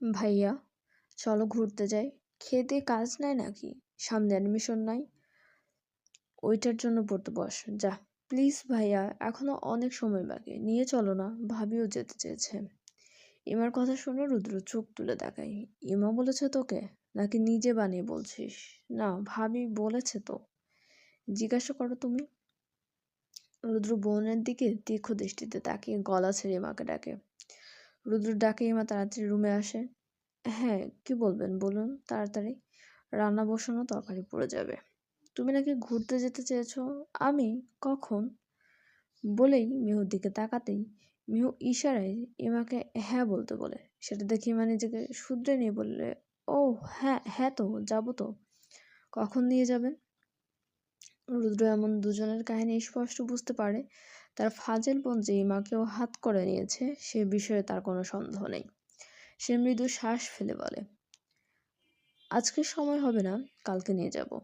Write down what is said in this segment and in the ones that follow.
ভাইয়া, চলো ঘুরতে যাই। খেতে কাজ নাই নাকি? সামনে অ্যাডমিশন নাই। ওইটার জন্য পড়তে বস। যা। প্লিজ ভাইয়া, এখনও অনেক সময় বাকি। নিয়ে চলো না, ভাবিও যেতে চেয়েছে। ইমার কথা শুনে রুদ্র চোখ তুলে দেখায়। ইমা বলেছে তোকে? নাকি নিজে বানিয়ে বলছিস? না, ভাবি বলেছে তো। জিজ্ঞাসা করো তুমি। রুদ্র বোনের দিকে তীক্ষ্ণ দৃষ্টিতে তাকিয়ে গলা ছেড়ে মাকে ডাকে। রুদ্র ডাকে ইমা তাড়াতাড়ি রুমে আসে। হ্যাঁ কি বলবেন বলুন, তাড়াতাড়ি। রান্না বসানো তরকারি পড়ে যাবে। তুমি নাকি ঘুরতে যেতে চেয়েছো? আমি? কখন? বলেই মেহুর দিকে তাকাতেই মিহু ইশারায় ইমাকে হ্যাঁ বলতে বলে। সেটা দেখে ইমা নিজেকে শুধরে নিয়ে বললে, ও হ্যাঁ হ্যাঁ তো, যাব তো। কখন নিয়ে যাবেন? রুদ্র এমন দুজনের কাহিনী স্পষ্ট বুঝতে পারে তার ফাজেল বোন যে ইমাকেও হাত করে নিয়েছে, সে বিষয়ে তার কোনো সন্দেহ নেই। সে মৃদু শ্বাস ফেলে বলে আজকে সময় হবে না, কালকে নিয়ে যাব।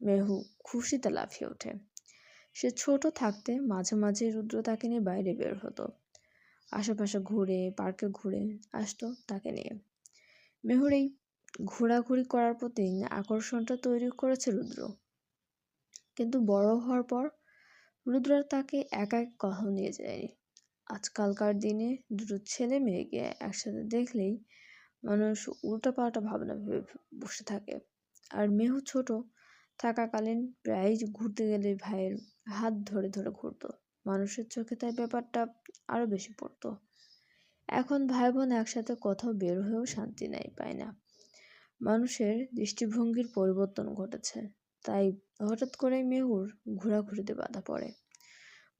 মেহু খুশিতে লাফিয়ে ওঠে। সে ছোট থাকতে মাঝে মাঝে রুদ্র তাকে নিয়ে বাইরে বের হতো। আশেপাশে ঘুরে, পার্কে ঘুরে আসতো তাকে নিয়ে। মেহুর এই ঘোরাঘুরি করার প্রতি আকর্ষণটা তৈরি করেছে রুদ্র। কিন্তু বড় হওয়ার পর রুদ্র তাকে একা এক কথাও নিয়ে যায়নি আজকালকার দিনে দুটো ছেলে মেয়েকে একসাথে দেখলেই মানুষ উল্টাপাল্টা ভাবনা ভেবে বসে থাকে। আর মেহু ছোট, থাকাকালীন প্রায়ই ঘুরতে গেলে ভাইয়ের হাত ধরে ধরে ঘুরতো। মানুষের চোখে তাই ব্যাপারটা আরও বেশি পড়তো। এখন ভাই বোন একসাথে কোথাও বের হয়েও শান্তি নেই, পায় না। মানুষের দৃষ্টিভঙ্গির পরিবর্তন ঘটেছে। তাই হঠাৎ করেই মেহুর ঘোরাঘুরিতে বাধা পড়ে।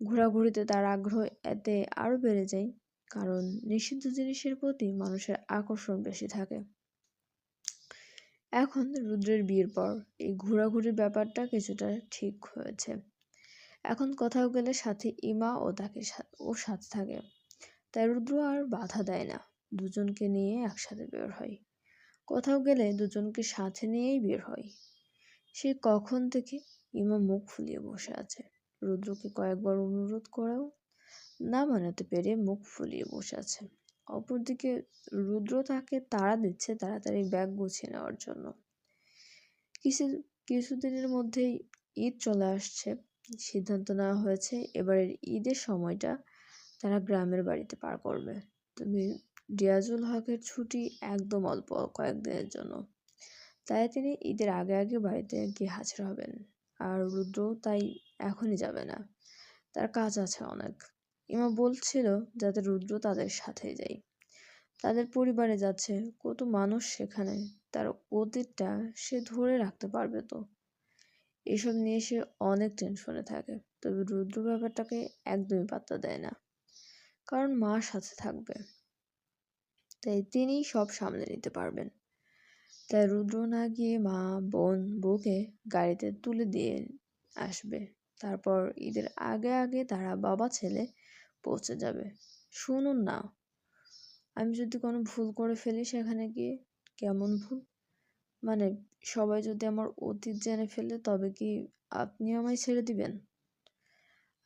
ঘোরাঘুরিতে তার আগ্রহ এতে আরও বেড়ে যায়, কারণ নিষিদ্ধ জিনিসের প্রতি মানুষের আকর্ষণ বেশি থাকে। এখন রুদ্রের বিয়ের পর এই ঘোরাঘুরির ব্যাপারটা কিছুটা ঠিক হয়েছে। এখন কোথাও গেলে সাথে ইমা ও তাকে ও সাথে থাকে। তাই রুদ্র আর বাধা দেয় না, দুজনকে নিয়ে একসাথে বের হয়। কোথাও গেলে দুজনকে সাথে নিয়েই বের হয়। সে কখন থেকে ইমা মুখ ফুলিয়ে বসে আছে? রুদ্রকে কয়েকবার অনুরোধ করাও না মানাতে পেরে মুখ ফুলিয়ে বসে আছে। অপরদিকে রুদ্র তাকে তাড়া দিচ্ছে তাড়াতাড়ি ব্যাগ গুছিয়ে নেওয়ার জন্য। কিছু কিছুদিনের মধ্যেই ঈদ চলে আসছে। সিদ্ধান্ত নেওয়া হয়েছে এবারের ঈদের সময়টা তারা গ্রামের বাড়িতে পার করবে। তবে রিয়াজুল হকের ছুটি একদম অল্প, কয়েকদিনের জন্য। তাই তিনি ঈদের আগে আগে বাড়িতে গিয়ে হাজির হবেন। আর রুদ্র তাই এখনই যাবে না। তার কাজ আছে অনেক। ইমা বলছিল যাতে রুদ্র তাদের সাথে যায়। তাদের পরিবারে যাচ্ছে, কত মানুষ সেখানে, তার অতীতটা সে ধরে রাখতে পারবে তো। এসব নিয়ে সে অনেক টেনশনে থাকে, তবে রুদ্র ব্যাপারটাকে একদমই পাত্তা দেয় না। কারণ মা সাথে থাকবে। তাই তিনিই সব সামলে নিতে পারবেন। তাই রুদ্র না গিয়ে মা, বোন, বউকে গাড়িতে তুলে দিয়ে আসবে। তারপর ঈদের আগে আগে তারা বাবা, ছেলে পৌঁছে যাবে। শুনুন না, আমি যদি কোনো ভুল করে ফেলি সেখানে গিয়ে কেমন ভুল? মানে সবাই যদি আমার অতীত জেনে ফেলে, তবে কি আপনি আমায় ছেড়ে দিবেন?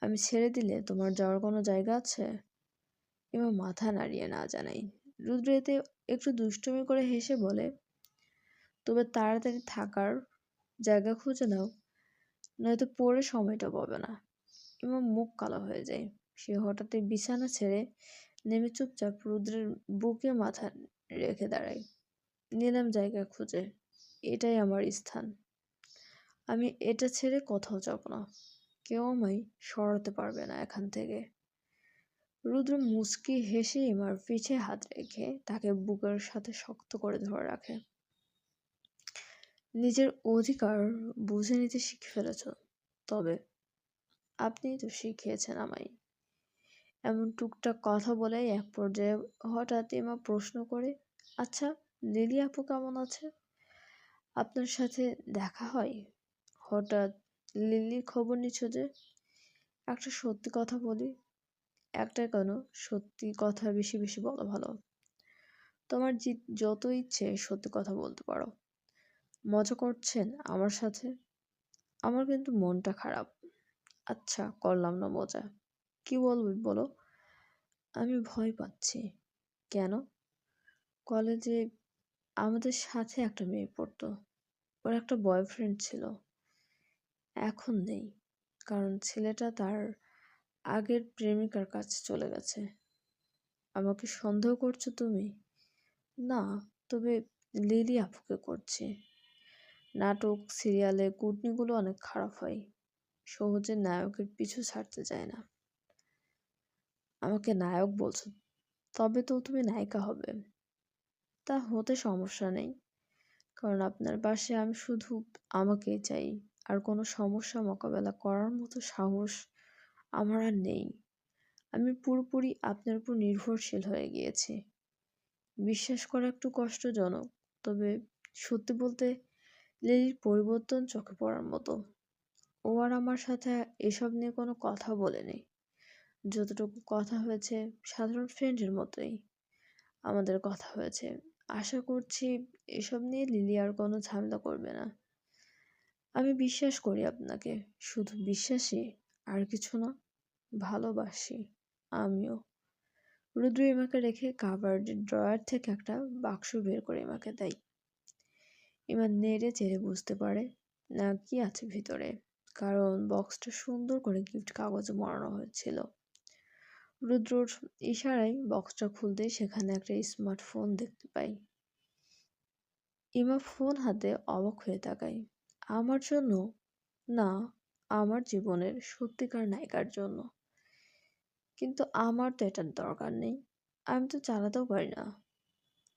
আমি ছেড়ে দিলে তোমার যাওয়ার কোনো জায়গা আছে? এবার মাথা নাড়িয়ে না জানাই। রুদ্র এতে একটু দুষ্টুমি করে হেসে বলে তবে তাড়াতাড়ি থাকার জায়গা খুঁজে নাও, নয়তো পরে সময়টা পাবে না। এবং মুখ কালো হয়ে যায়। সে হঠাৎই বিছানা ছেড়ে নেমে চুপচাপ রুদ্রের বুকে মাথা রেখে দাঁড়ায়। নিলাম জায়গা খুঁজে। এটাই আমার স্থান। আমি এটা ছেড়ে কোথাও যাব না। কেউ আমায় সরাতে পারবে না এখান থেকে। রুদ্র মুচকি হেসে ইমার পিঠে হাত রেখে তাকে বুকের সাথে শক্ত করে ধরে রাখে। নিজের অধিকার বুঝে নিতে শিখে ফেলেছ। তবে আপনি তো শিখিয়েছেন আমায়। এমন টুকটাক কথা বলে এক পর্যায়ে হঠাৎ এমা প্রশ্ন করে আচ্ছা লিলি আপু কেমন আছে? আপনার সাথে দেখা হয়? হঠাৎ লিলির খবর নিচ্ছ যে, একটা সত্যি কথা বলি। একটা কেন? সত্যি কথা বেশি বেশি বলা ভালো। তোমার যত ইচ্ছে সত্যি কথা বলতে পারো। মজা করছেন আমার সাথে? আমার কিন্তু মনটা খারাপ। আচ্ছা করলাম না মজা। কি বলবি বলো? আমি ভয় পাচ্ছি। কেন? কলেজে আমাদের সাথে একটা মেয়ে পড়তো। ওর একটা বয়ফ্রেন্ড ছিল। এখন নেই। কারণ ছেলেটা তার আগের প্রেমিকার কাছে চলে গেছে। আমাকে সন্দেহ করছ তুমি? না, তবে লিলি আপুকে করছি। নাটক, সিরিয়ালে কুটনিগুলো অনেক খারাপ হয়। সহজে নায়কের পিছু ছাড়তে চায় না। আমাকে নায়ক বলছো, তবে তো তুমি নায়িকা হবে। তা হতে সমস্যা নেই। কারণ আপনার পাশে আমি শুধু আমাকেই চাই। আর কোনো সমস্যা মোকাবেলা করার মতো সাহস আমার আর নেই। আমি পুরোপুরি আপনার উপর নির্ভরশীল হয়ে গিয়েছি। বিশ্বাস করা একটু কষ্টজনক, তবে সত্যি বলতে লিলির পরিবর্তন চোখে পড়ার মতো। ও আর আমার সাথে এসব নিয়ে কোনো কথা বলেনি। যতটুকু কথা হয়েছে, সাধারণ ফ্রেন্ডের মতোই আমাদের কথা হয়েছে। আশা করছি এসব নিয়ে লিলি আর কোনো ঝামেলা করবে না। আমি বিশ্বাস করি আপনাকে। শুধু বিশ্বাসই আর কিছু না, ভালোবাসি আমিও। রুদ্র ইমাকে রেখে কাবার্ডের ড্রয়ার থেকে একটা বাক্স বের করে ইমাকে দেয়। ইমা নেড়ে চেড়ে বুঝতে পারে, না, কি আছে ভিতরে? কারণ বক্সটা সুন্দর করে গিফট কাগজে মরানো হয়েছিল। রুদ্রর ইশারায় বক্সটা খুলতে সেখানে একটা স্মার্টফোন দেখতে পাই। ইমা ফোন হাতে অবাক হয়ে তাকায়। আমার জন্য? না, আমার জীবনের সত্যিকার নায়িকার জন্য। কিন্তু আমার তো এটার দরকার নেই। আমি তো চালাতেও পারি না।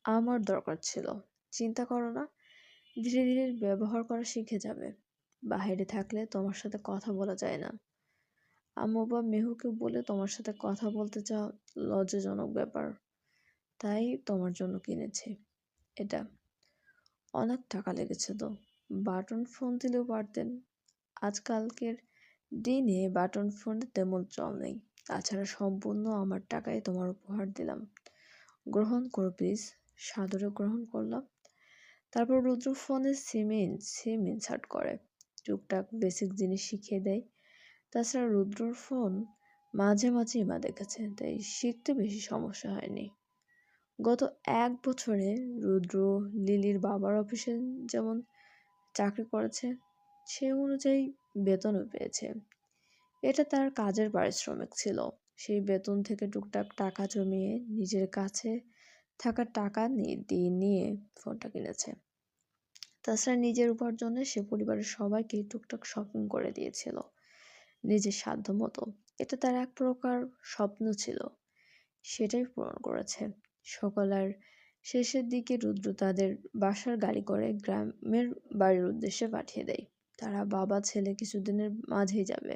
আমার দরকার ছিল। চিন্তা করো না। ধীরে ধীরে ব্যবহার করা শিখে যাবে। বাইরে থাকলে তোমার সাথে কথা বলা যায় না। আম্মু বা মেহুকে বলে তোমার সাথে কথা বলতে চাও লজ্জাজনক ব্যাপার। তাই তোমার জন্য কিনেছি। এটা। অনেক টাকা লেগেছে তো। বাটন ফোন দিলেও পারতেন। আজকালকের দিনে বাটন ফোনে তেমন চল নেই। তাছাড়া সম্পূর্ণ আমার টাকায় তোমার উপহার দিলাম। গ্রহণ করো, প্লিজ। সাদরে গ্রহণ করলাম। তারপর রুদ্র ফোনে সিম সিম ইনসার্ট করে। টুকটাক বেসিক জিনিস শিখিয়ে দেয়। তাছাড়া রুদ্রর ফোন মাঝে মাঝে মা দেখেছে তাই শিখতে বেশি সমস্যা হয়নি। গত এক বছরে রুদ্র, লিলির বাবার অফিসে যেমন চাকরি করেছে, সে অনুযায়ী বেতনও পেয়েছে। এটা তার কাজের পারিশ্রমিক ছিল। সেই বেতন থেকে টুকটাক টাকা জমিয়ে নিজের কাছে থাকা টাকা দিয়ে নিয়ে ফোনটা কিনেছে। তাছাড়া নিজের উপার্জনে সে পরিবারের সবাইকে টুকটাক শপিং করে দিয়েছিল, নিজের সাধ্য মতো। এটা তার এক প্রকার স্বপ্ন ছিল, সেটাই পূরণ করেছে। সকালের শেষের দিকে রুদ্র তাদের বাসার গাড়ি করে গ্রামের বাড়ির উদ্দেশ্যে পাঠিয়ে দেয়। তারা বাবা, ছেলে কিছুদিনের মাঝেই যাবে।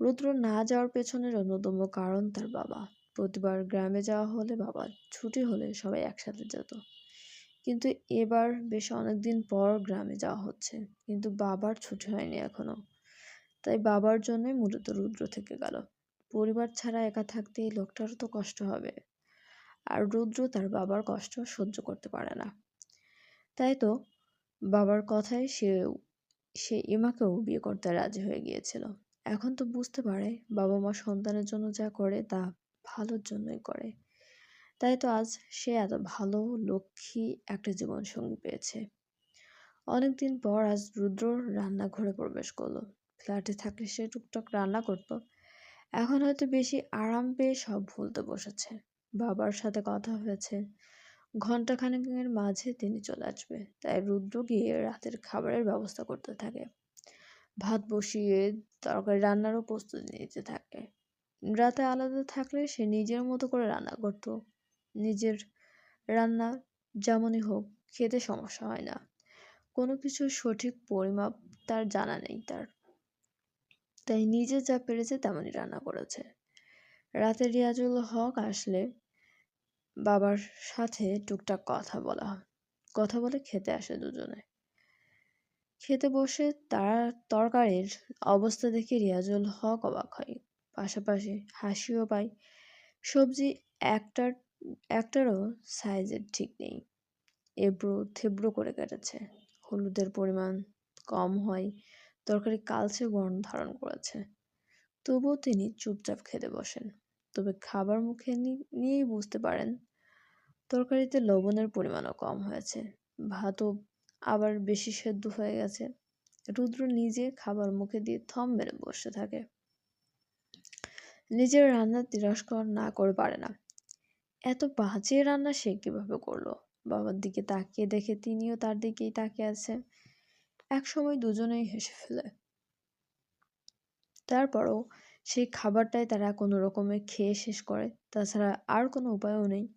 রুদ্র না যাওয়ার পেছনের অন্যতম কারণ তার বাবা। প্রতিবার গ্রামে যাওয়া হলে বাবা ছুটি হলে সবাই একসাথে যেত। কিন্তু এবার বেশ অনেকদিন পর গ্রামে যাওয়া হচ্ছে। কিন্তু বাবার ছুটি হয়নি এখনও। তাই বাবার জন্যই মূলত রুদ্র থেকে গেল। পরিবার ছাড়া একা থাকতে এই লোকটারও তো কষ্ট হবে। আর রুদ্র তার বাবার কষ্ট সহ্য করতে পারে না। তাই তো বাবার কথায় সে সে ইমাকেও বিয়ে করতে রাজি হয়ে গিয়েছিল। এখন তো বুঝতে পারে বাবা মা সন্তানের জন্য যা করে তা ভালোর জন্যই করে। তাই তো আজ সে এত ভালো লক্ষ্মী একটা জীবনসঙ্গী পেয়েছে। অনেকদিন পর আজ রুদ্র রান্নাঘরে প্রবেশ করল। ফ্ল্যাটে থাকলে সে টুকটাক রান্না করত। এখন হয়তো বেশি আরাম পেয়ে সব ভুলতে বসেছে। বাবার সাথে কথা হয়েছে। ঘণ্টা খানেকের মাঝে তিনি চলে আসবে। তাই রুদ্র গিয়ে রাতের খাবারের ব্যবস্থা করতে থাকে। ভাত বসিয়ে তরকারি রান্নারও প্রস্তুতি নিতে থাকে। রাতে আলাদা থাকলে সে নিজের মতো করে রান্না করত। নিজের রান্না যেমনই হোক, খেতে সমস্যা হয় না। কোনো কিছুর সঠিক পরিমাপ তার জানা নেই তার। তাই নিজে যা পেরেছে তেমনই রান্না করেছে। রাতে রিয়াজুল হক আসলে বাবার সাথে টুকটাক কথা বলা হয়। কথা বলে খেতে আসে দুজনে। খেতে বসে তার তরকারির অবস্থা দেখে রিয়াজুল হক অবাক হয়। পাশাপাশি হাসিও পায় সবজি একটার, একটারও সাইজের ঠিক নেই। এবড়ো থেবড়ো করে কেটেছে। হলুদের পরিমাণ কম হয়। তরকারি কালচে বর্ণ ধারণ করেছে। তবুও তিনি চুপচাপ খেতে বসেন। তবে খাবার মুখে নিয়েই বুঝতে পারেন, তরকারিতে লবণের পরিমাণও কম হয়েছে। ভাতও আবার বেশি সেদ্ধ হয়ে গেছে। রুদ্র নিজে খাবার মুখে দিয়ে থম মেরে বসে থাকে। নিজের রান্না তিরস্কার না করে পারে না। এত বাজে রান্না সে কীভাবে করল? বাবার দিকে তাকিয়ে দেখে তিনিও তার দিকেই তাকিয়ে আছে একসময় দুজনেই হেসে ফেলে। তারপরও সেই খাবারটাই তারা কোনো রকমে খেয়ে শেষ করে। তাছাড়া আর কোনো উপায়ও নেই।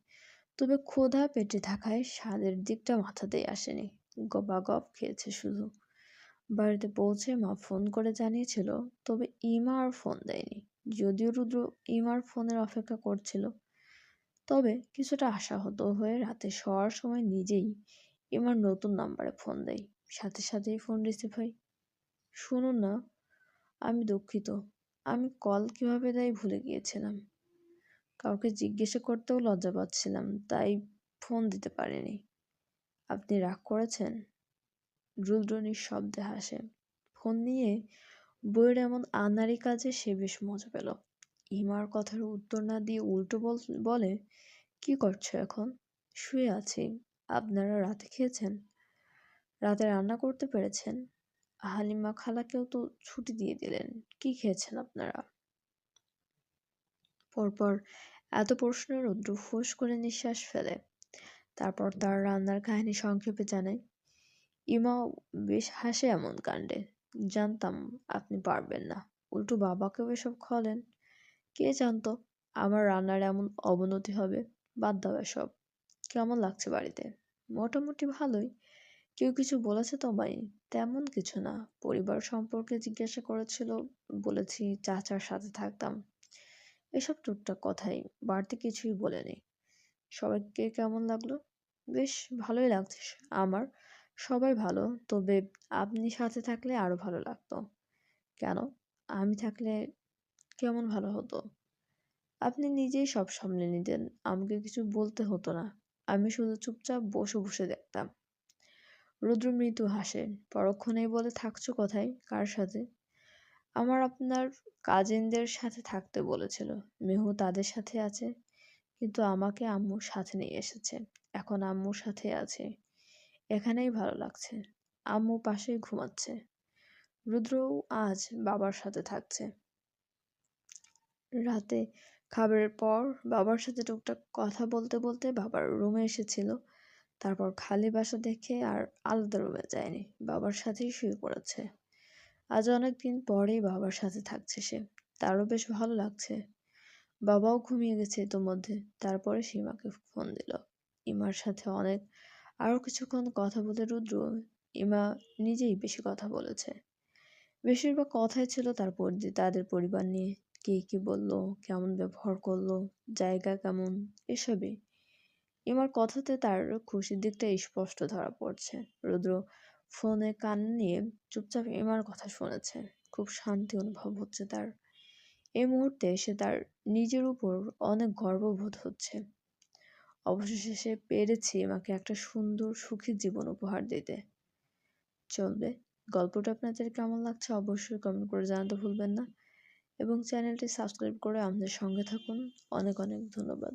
তবে ক্ষুধা পেটে থাকায় স্বাদের দিকটা মাথাতেই আসেনি। গপাগপ খেয়েছে শুধু। বাড়িতে পৌঁছে মা ফোন করে জানিয়েছিল, তবে ইমা আর ফোন দেয়নি। যদিও রুদ্র ইমার ফোনের অপেক্ষা করছিল। তবে কিছুটা আশাহত হয়ে রাতে শোয়ার সময় নিজেই ইমার নতুন নাম্বারে ফোন দেয়। সাথে সাথেই ফোন রিসিভ হয়। শুনুন না, আমি দুঃখিত। আমি কল কীভাবে দেয় ভুলে গিয়েছিলাম। কাউকে জিজ্ঞাসা করতেও লজ্জা পাচ্ছিলাম, তাই ফোন দিতে পারিনি। আপনি রাগ করেছেন? রুদ্র নিঃশব্দে হাসে। ফোন নিয়ে বইয়ের এমন আনারি কাজে সে বেশ মজা পেল। ইমার কথার উত্তর না দিয়ে উল্টো বলে কি করছ এখন? শুয়ে আছি। আপনারা রাতে খেয়েছেন? রাতে রান্না করতে পেরেছেন? হালিমা খালাকেও তো ছুটি দিয়ে দিলেন। কি খেয়েছেন আপনারা? পরপর এত প্রশ্নের রুদ্র ফুস করে নিঃশ্বাস ফেলে। তারপর তার রান্নার কাহিনী সংক্ষেপে জানায় ইমা বেশ হাসে এমন কাণ্ডে। জানতাম আপনি পারবেন না। উল্টো বাবাকেও এসব খলেন কে জানতো আমার রান্নার এমন অবনতি হবে? বাদ দাও এসব। কেমন লাগছে বাড়িতে? মোটামুটি ভালোই। কেউ কিছু বলেছে তোমায়? তেমন কিছু না। পরিবার সম্পর্কে জিজ্ঞাসা করেছিল, বলেছি চাচার সাথে থাকতাম। এসব টুকটাক কথাই বাড়তি কিছুই বলেনি। সবাইকে কেমন লাগল? বেশ ভালোই লাগছে আমার। সবাই ভালো। তবে আপনি সাথে থাকলে আরও ভালো লাগতো। কেন? আমি থাকলে কেমন ভালো হতো? আপনি নিজেই সব সামলে নিতেন। আমাকে কিছু বলতে হতো না। আমি শুধু চুপচাপ বসে বসে দেখতাম। রুদ্র মৃদু হাসে। পরক্ষণেই বলে, থাকছো কোথায়? কার সাথে? আমার আপনার কাজিনদের সাথে থাকতে বলেছিল। মেহু তাদের সাথে আছে। কিন্তু আমাকে আম্মুর সাথে নিয়ে এসেছে। এখন আম্মুর সাথে আছে। এখানেই ভালো লাগছে। আম্মু পাশেই ঘুমাচ্ছে। রুদ্রও আজ বাবার সাথে থাকছে। রাতে খাবারের পর বাবার সাথে টুকটাক কথা বলতে বলতে বাবার রুমে এসেছিল। তারপর খালি বাসা দেখে আর আলাদা রুমে যায়নি। বাবার সাথেই শুয়ে পড়েছে। আজ অনেক দিন পরেই বাবার সাথে থাকছে সে। তারও বেশ ভালো লাগছে। বাবাও ঘুমিয়ে গেছে ইতোমধ্যে। তারপরে সীমাকে ফোন দিল। ইমার সাথে অনেক আরও কিছুক্ষণ কথা বলে রুদ্র ইমা নিজেই বেশি কথা বলেছে। বেশিরভাগ কথাই ছিল তার তাদের পরিবার নিয়ে কে কি বলল, কেমন ব্যবহার করল, জায়গা কেমন, এসবই। ইমার কথাতে তার খুশির দিকটা স্পষ্ট ধরা পড়ছে। রুদ্র ফোনে কান নিয়ে চুপচাপ ইমার কথা শুনেছে। খুব শান্তি অনুভব হচ্ছে তার। এই মুহূর্তে সে তার নিজের উপর অনেক গর্ববোধ হচ্ছে। অবশেষে সে পেরেছে আমাকে একটা সুন্দর সুখী জীবন উপহার দিতে। চলবে। গল্পটা আপনাদের কেমন লাগছে অবশ্যই কমেন্ট করে জানাতে ভুলবেন না। এবং চ্যানেলটি সাবস্ক্রাইব করে আমাদের সঙ্গে থাকুন। অনেক অনেক ধন্যবাদ।